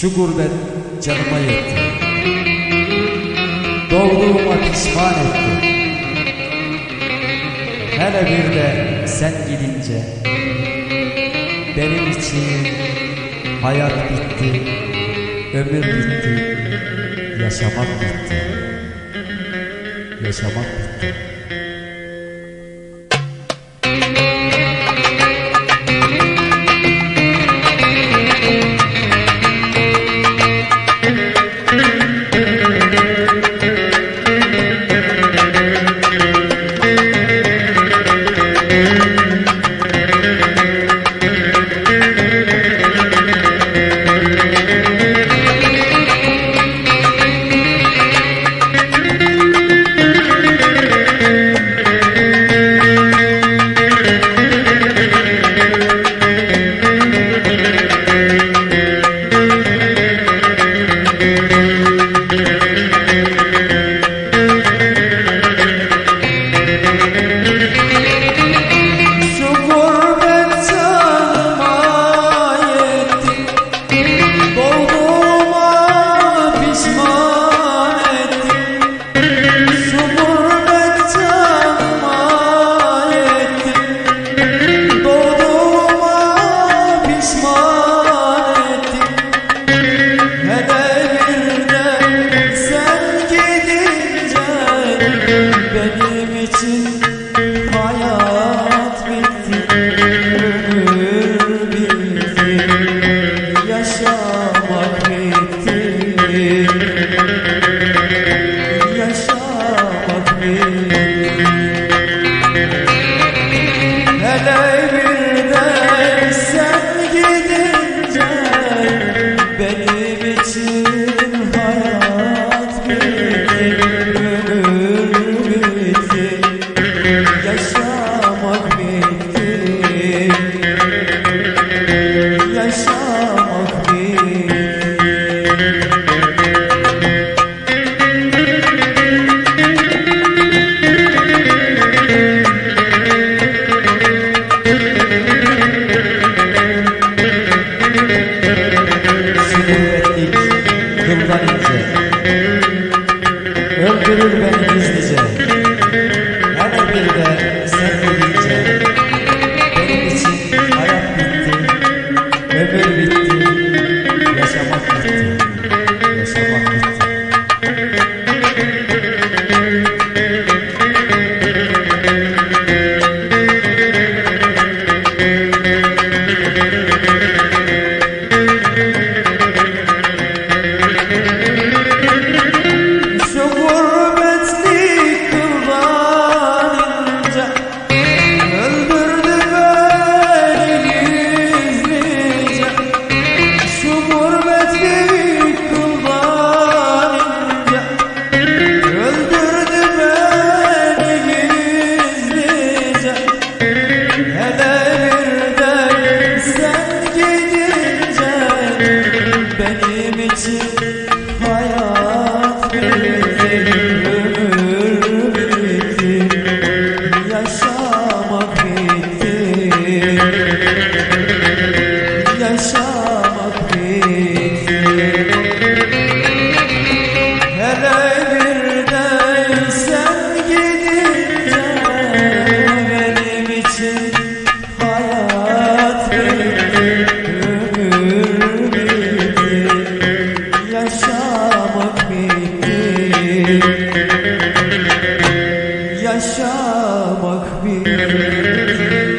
Şu gurbet canıma yetti. Doğduğuma pişman etti. Hele bir de sen gidince Benim için hayat bitti Ömür bitti Yaşamak bitti Yaşamak bitti yaşamak bir